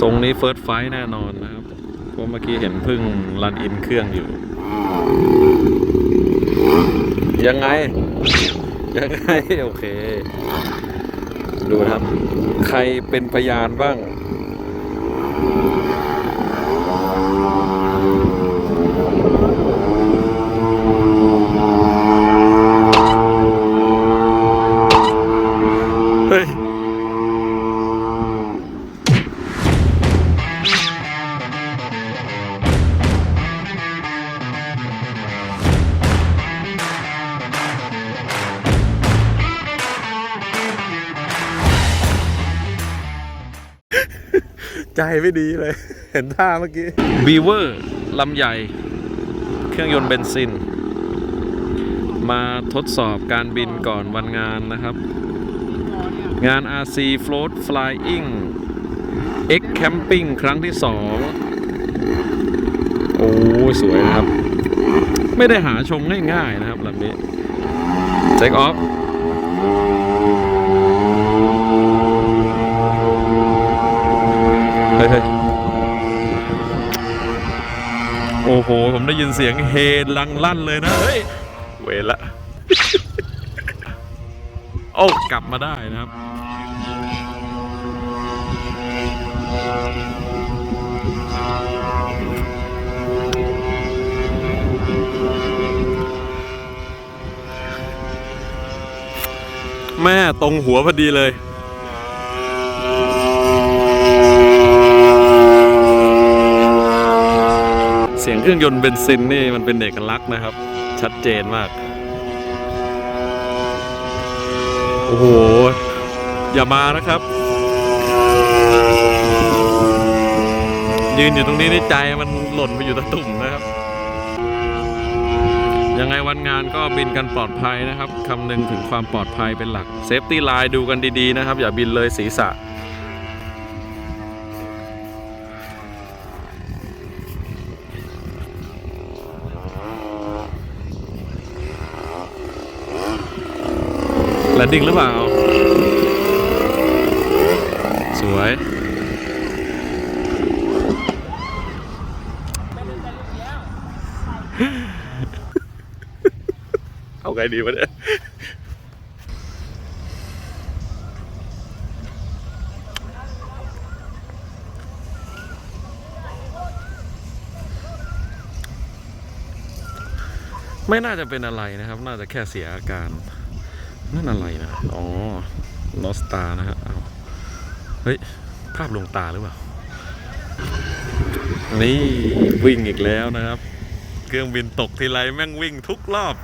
ทรงนี้เฟิร์สไฟแน่นอนนะครับเพราะเมื่อกี้เห็นพึ่งรันอินเครื่องอยู่ ยังไง ยังไง โอเค ดูครับ ใครเป็นพยานบ้าง ใจไม่ดีเลย เห็นท่าเมื่อกี้บีเวอร์ลำใหญ่ เครื่องยนต์เบนซิน มาทดสอบการบินก่อนวันงานนะครับ งาน RC Float Flying X Camping ครั้งที่ 2 โอ้สวยนะครับ ไม่ได้หาชมง่ายๆนะครับลำนี้ Take off เฮ้ยเฮ้ยโอ้โห ผมได้ยินเสียงเฮลังลั่นเลยนะ เฮ้ย เวรละ โอ้ กลับมาได้นะครับ แม่ตรงหัวพอดีเลย เสียงเครื่องยนต์เบนซินนี่มันเป็นเอกลักษณ์นะครับ ชัดเจนมาก โอ้โห อย่ามานะครับ ยืนอยู่ตรงนี้ในใจมันหล่นไปอยู่ตะตุ่มนะครับ ยังไงวันงานก็บินกันปลอดภัยนะครับคำนึงถึงความปลอดภัยเป็นหลัก เซฟตี้ไลน์ดูกันดีๆนะครับ อย่าบินเลยศีรษะ นดิ้งหรือเปล่า สวย เอาไงดีวะเนี่ยไม่น่าจะเป็นอะไรนะครับ น่าจะแค่เสียอาการ นั่นอะไรนะ อ๋อลอสตานะฮะเอาเฮ้ย ภาพลงตาหรือเปล่า นี่ วิ่งอีกแล้วนะครับ เครื่องบินตกทีไรแม่งวิ่งทุกรอบ